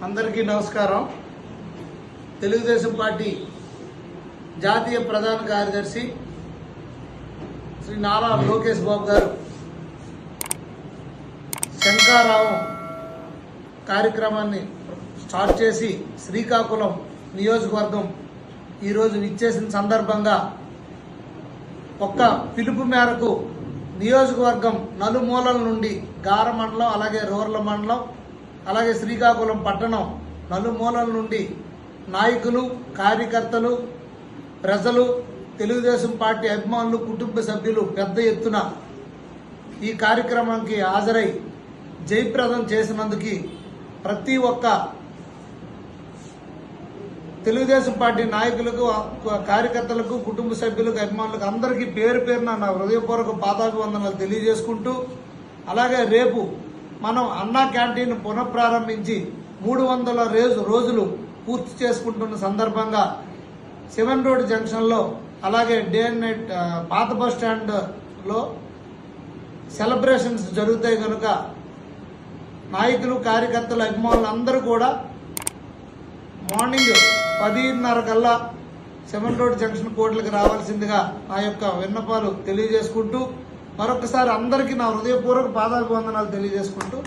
అందరికీ నమస్కారం. తెలుగుదేశం పార్టీ జాతీయ ప్రధాన కార్యదర్శి శ్రీ నారా లోకేష్ బాబు గారు శంకారావం కార్యక్రమాన్ని స్టార్ట్ చేసి శ్రీకాకుళం నియోజకవర్గం ఈరోజు విచ్చేసిన సందర్భంగా ఒక్క పిలుపు మేరకు నియోజకవర్గం నలుమూలల నుండి గార మండలం అలాగే రోర్ల మండలం అలాగే శ్రీకాకుళం పట్టణం నలుమూలల నుండి నాయకులు కార్యకర్తలు ప్రజలు తెలుగుదేశం పార్టీ అభిమానులు కుటుంబ సభ్యులు పెద్ద ఎత్తున ఈ కార్యక్రమానికి హాజరై జయప్రదం చేసినందుకు ప్రతి ఒక్క తెలుగుదేశం పార్టీ నాయకులకు కార్యకర్తలకు కుటుంబ సభ్యులకు అభిమానులకు అందరికీ పేరు పేరున నా హృదయపూర్వక పాదాభివందనలు తెలియజేసుకుంటూ అలాగే రేపు మనం అన్నా క్యాంటీన్ పునఃప్రారంభించి మూడు వందల రోజు రోజులు పూర్తి చేసుకుంటున్న సందర్భంగా సెవెన్ రోడ్ జంక్షన్లో అలాగే డే అండ్ నైట్ పాత బస్ స్టాండ్లో సెలబ్రేషన్స్ జరుగుతాయి కనుక నాయకులు కార్యకర్తలు అభిమానులు అందరూ కూడా మార్నింగ్ పదిన్నర కల్లా సెవెన్ రోడ్ జంక్షన్ కోట్లకి రావాల్సిందిగా నా యొక్క విన్నపాలు తెలియజేసుకుంటూ మరొకసారి అందరికీ నా హృదయపూర్వక పాదాభివందనాలు తెలియజేసుకుంటూ